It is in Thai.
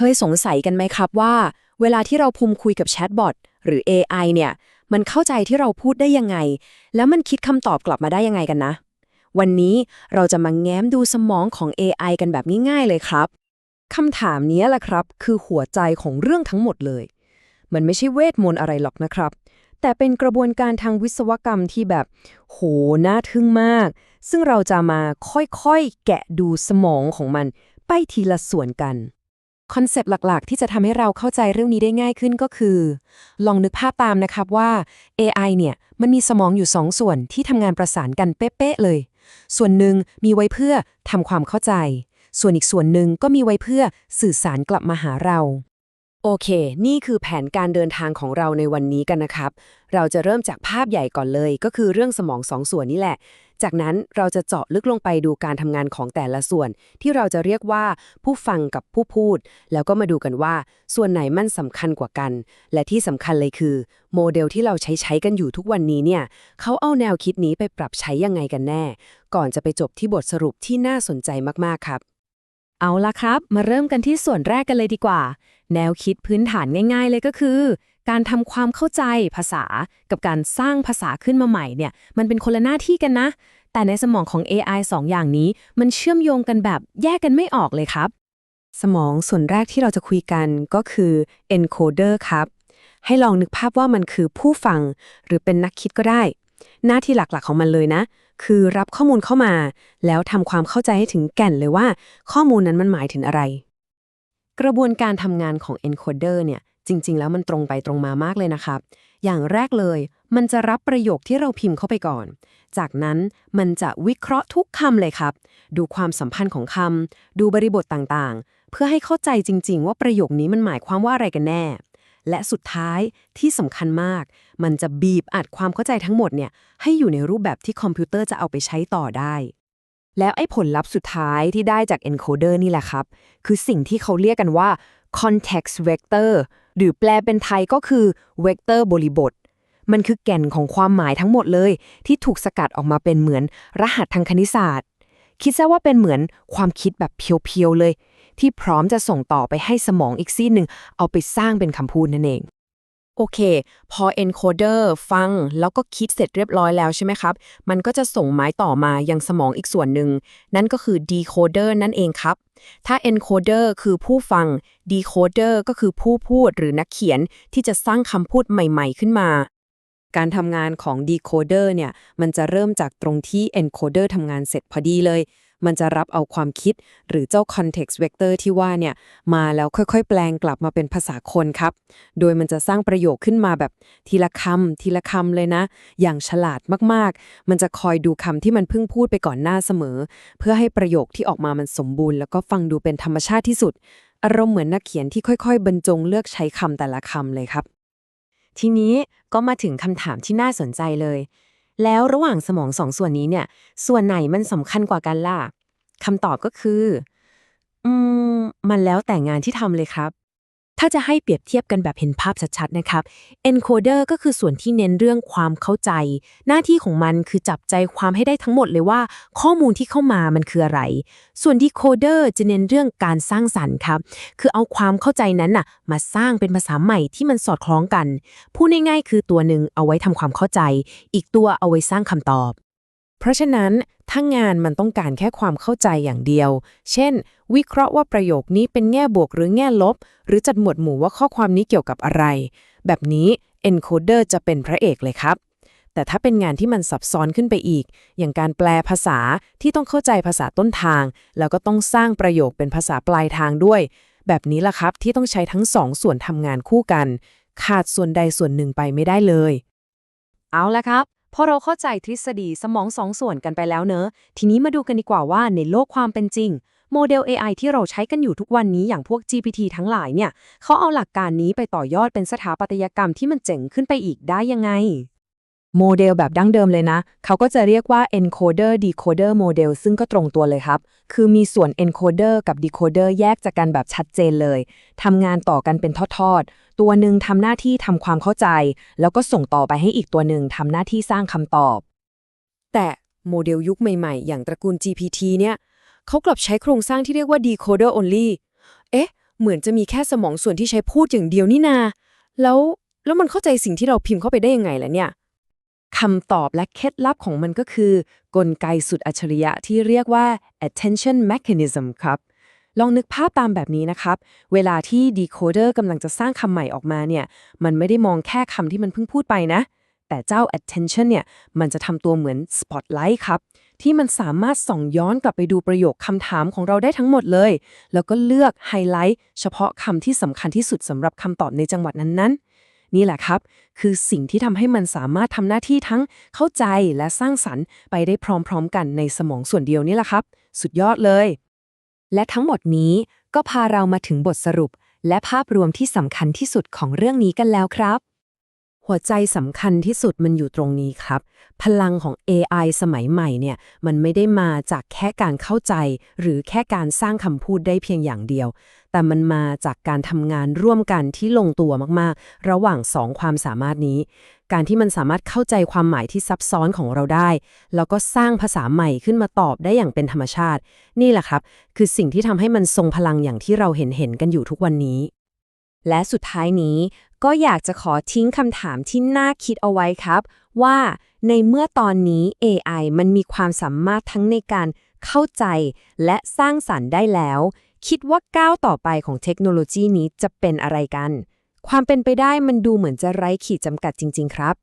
เคยสงสัยกันไหมครับว่า เวลาที่เราพุมคุยกับแชทบอทหรือ AI เนี่ย มันเข้าใจที่เราพูดได้ยังไง แล้วมันคิดคำตอบกลับมาได้ยังไงกันนะ วันนี้เราจะมาแง้มดูสมองของ AI กันแบบง่ายๆเลยครับคำถามนี้แหละครับ คือหัวใจของเรื่องทั้งหมดเลย มันไม่ใช่เวทมนต์อะไรหรอกนะครับ แต่เป็นกระบวนการทางวิศวกรรมที่แบบ โห น่าทึ่งมาก ซึ่งเราจะมาค่อยๆ แกะดูสมองของมันไปทีละส่วนกัน คอนเซปต์หลัก ๆ ที่จะทำให้เราเข้าใจเรื่องนี้ได้ง่ายขึ้นก็คือ ลองนึกภาพตามนะครับว่า AI เนี่ย มันมีสมองอยู่สองส่วนที่ทำงานประสานกันเป๊ะๆเลย ส่วนหนึ่งมีไว้เพื่อทำความเข้าใจ ส่วนอีกส่วนหนึ่งก็มีไว้เพื่อสื่อสารกลับมาหาเรา โอเค นี่คือแผนการเดินทางของเราในวันนี้กันนะครับ เราจะเริ่มจากภาพใหญ่ก่อนเลย ก็คือเรื่องสมองสองส่วนนี่แหละ จากนั้นเราจะเจาะลึกลงไปดูการทำงานของแต่ละส่วน ที่เราจะเรียกว่าผู้ฟังกับผู้พูด แล้วก็มาดูกันว่า ส่วนไหนมันสำคัญกว่ากัน และที่สำคัญเลยคือ โมเดลที่เราใช้ใช้กันอยู่ทุกวันนี้เนี่ยเขาเอาแนวคิดนี้ไปปรับใช้ยังไงกันแน่ ก่อนจะไปจบที่บทสรุปที่น่าสนใจมากๆครับ เอาละครับ มาเริ่มกันที่ส่วนแรกกันเลยดีกว่า แนวคิดพื้นฐานง่าย ๆ เลยก็คือ การทำความเข้าใจภาษากับการสร้างภาษาขึ้นมาใหม่เนี่ย มันเป็นคนละหน้าที่กันนะ แต่ในสมองของ AI 2อย่างนี้ มันเชื่อมโยงกันแบบแยกกันไม่ออกเลยครับ สมองส่วนแรกที่เราจะคุยกันก็คือ encoder ครับ ให้ลองนึกภาพว่ามันคือผู้ฟัง หรือเป็นนักคิดก็ได้ หน้าที่หลักๆของมันเลยนะ คือรับข้อมูลเข้ามา แล้วทำความเข้าใจให้ถึงแก่นเลยว่า ข้อมูลนั้นมันหมายถึงอะไรกระบวนการทำงานของ encoder เนี่ย จริง ๆ แล้วมันตรงไปตรงมามากเลยนะครับ อย่างแรกเลย มันจะรับประโยคที่เราพิมพ์เข้าไปก่อน จากนั้นมันจะวิเคราะห์ทุกคำเลยครับ ดูความสัมพันธ์ของคำดูบริบทต่างๆ เพื่อให้เข้าใจจริง ๆ ว่าประโยคนี้มันหมายความว่าอะไรกันแน่ และสุดท้ายที่สำคัญมาก มันจะบีบอัดความเข้าใจทั้งหมดเนี่ยให้อยู่ในรูปแบบที่คอมพิวเตอร์จะเอาไปใช้ต่อได้แล้วไอ้ผลลัพธ์สุดท้ายที่ได้จาก encoder นี่แหละครับ คือสิ่งที่เขาเรียกกันว่า context vector หรือแปลเป็นไทยก็คือเวกเตอร์บริบท มันคือแก่นของความหมายทั้งหมดเลย ที่ถูกสกัดออกมาเป็นเหมือนรหัสทางคณิตศาสตร์ คิดซะว่าเป็นเหมือนความคิดแบบเพียวๆเลย ที่พร้อมจะส่งต่อไปให้สมองอีกซีนหนึ่งเอาไปสร้างเป็นคำพูดนั่นเอง โอเค พอ encoder ฟังแล้วก็คิดเสร็จเรียบร้อยแล้วใช่ไหมครับ มันก็จะส่งไม้ต่อมายังสมองอีกส่วนหนึ่ง นั่นก็คือ decoder นั่นเองครับ ถ้า encoder คือผู้ฟัง decoder ก็คือผู้พูดหรือนักเขียนที่จะสร้างคำพูดใหม่ๆขึ้นมา การทำงานของ decoder เนี่ย มันจะเริ่มจากตรงที่ encoder ทำงานเสร็จพอดีเลย มันจะรับเอาความคิดหรือเจ้า context vector ที่ว่าเนี่ยมาแล้วค่อยๆ แปลงกลับมาเป็นภาษาคนครับ โดยมันจะสร้างประโยคขึ้นมาแบบทีละคำทีละคำเลยนะ อย่างฉลาดมากๆ มันจะคอยดูคำที่มันเพิ่งพูดไปก่อนหน้าเสมอ เพื่อให้ประโยคที่ออกมามันสมบูรณ์ แล้วก็ฟังดูเป็นธรรมชาติที่สุด อารมณ์เหมือนนักเขียนที่ค่อย ๆ บรรจงเลือกใช้คำแต่ละคำเลยครับ ทีนี้ก็มาถึงคำถามที่น่าสนใจเลย แล้วระหว่างสมองสองส่วนนี้เนี่ย ส่วนไหนมันสำคัญกว่ากันล่ะคำตอบก็คือ อืม มันแล้วแต่งานที่ทำเลยครับ ถ้าจะให้เปรียบเทียบกันแบบเห็นภาพชัดๆนะครับ encoder ก็คือส่วนที่เน้นเรื่องความเข้าใจ หน้าที่ของมันคือจับใจความให้ได้ทั้งหมดเลยว่า ข้อมูลที่เข้ามามันคืออะไร ส่วน decoder จะเน้นเรื่องการสร้างสรรค์ครับ คือเอาความเข้าใจนั้นน่ะมาสร้างเป็นภาษาใหม่ที่มันสอดคล้องกัน พูดง่ายๆคือตัวหนึ่งเอาไว้ทำความเข้าใจ อีกตัวเอาไว้สร้างคำตอบ เพราะฉะนั้นถ้างานมันต้องการแค่ความเข้าใจอย่างเดียว เช่น วิเคราะห์ว่าประโยคนี้เป็นแง่บวกหรือแง่ลบ หรือจัดหมวดหมู่ว่าข้อความนี้เกี่ยวกับอะไร แบบนี้ encoder จะเป็นพระเอกเลยครับ แต่ถ้าเป็นงานที่มันซับซ้อนขึ้นไปอีก อย่างการแปลภาษาที่ต้องเข้าใจภาษาต้นทาง แล้วก็ต้องสร้างประโยคเป็นภาษาปลายทางด้วย แบบนี้ล่ะครับที่ต้องใช้ทั้งสองส่วนทำงานคู่กัน ขาดส่วนใดส่วนหนึ่งไปไม่ได้เลย เอาละครับ พอเราเข้าใจทฤษฎีสมองสองส่วนกันไปแล้วเนอะ ทีนี้มาดูกันดีกว่าว่าในโลกความเป็นจริง โมเดล AI ที่เราใช้กันอยู่ทุกวันนี้อย่างพวก GPT ทั้งหลายเนี่ยเขาเอาหลักการนี้ไปต่อยอดเป็นสถาปัตยกรรมที่มันเจ๋งขึ้นไปอีกได้ยังไง โมเดลแบบดั้งเดิมเลยนะ เขาก็จะเรียกว่า encoder decoder model ซึ่งก็ตรงตัวเลยครับ คือมีส่วน encoder กับ decoder แยกจากกันแบบชัดเจนเลย ทำงานต่อกันเป็นทอดๆ ตัวหนึ่งทำหน้าที่ทำความเข้าใจ แล้วก็ส่งต่อไปให้อีกตัวหนึ่งทำหน้าที่สร้างคำตอบ แต่โมเดลยุคใหม่ๆ อย่างตระกูล GPT เนี่ย เขากลับใช้โครงสร้างที่เรียกว่า decoder only เอ๊ะ เหมือนจะมีแค่สมองส่วนที่ใช้พูดอย่างเดียวนี่นา แล้ว แล้วมันเข้าใจสิ่งที่เราพิมพ์เข้าไปได้ยังไงล่ะเนี่ย คำตอบและเคล็ดลับของมันก็คือ กลไกสุดอัจฉริยะที่เรียกว่า attention mechanism ครับ ลองนึกภาพตามแบบนี้นะครับ เวลาที่ decoder กำลังจะสร้างคำใหม่ออกมาเนี่ย มันไม่ได้มองแค่คำที่มันเพิ่งพูดไปนะ แต่เจ้า attention เนี่ย มันจะทำตัวเหมือน spotlight ครับ ที่มันสามารถส่องย้อนกลับไปดูประโยคคำถามของเราได้ทั้งหมดเลย แล้วก็เลือกไฮไลท์เฉพาะคำที่สำคัญที่สุดสำหรับคำตอบในจังหวัดนั้นๆ นี่แหละครับ คือสิ่งที่ทำให้มันสามารถทำหน้าที่ทั้งเข้าใจและสร้างสรรค์ไปได้พร้อมๆกันในสมองส่วนเดียวนี่แหละครับ สุดยอดเลย และทั้งหมดนี้ก็พาเรามาถึงบทสรุป และภาพรวมที่สำคัญที่สุดของเรื่องนี้กันแล้วครับ หัวใจสำคัญที่สุดมันอยู่ตรงนี้ครับ พลังของ AI สมัยใหม่เนี่ย มันไม่ได้มาจากแค่การเข้าใจ หรือแค่การสร้างคำพูดได้เพียงอย่างเดียว แต่มันมาจากการทำงานร่วมกันที่ลงตัวมากๆ ระหว่างสองความสามารถนี้ การที่มันสามารถเข้าใจความหมายที่ซับซ้อนของเราได้ แล้วก็สร้างภาษาใหม่ขึ้นมาตอบได้อย่างเป็นธรรมชาติ นี่แหละครับ คือสิ่งที่ทำให้มันทรงพลังอย่างที่เราเห็นเห็นกันอยู่ทุกวันนี้ และสุดท้ายนี้ก็อยากจะขอทิ้งคำถามที่น่าคิดเอาไว้ครับ ว่าในเมื่อตอนนี้ AI มันมีความสามารถทั้งในการเข้าใจและสร้างสรรค์ได้แล้ว คิดว่าก้าวต่อไปของเทคโนโลยีนี้จะเป็นอะไรกัน ความเป็นไปได้มันดูเหมือนจะไร้ขีดจำกัดจริง ๆ ครับ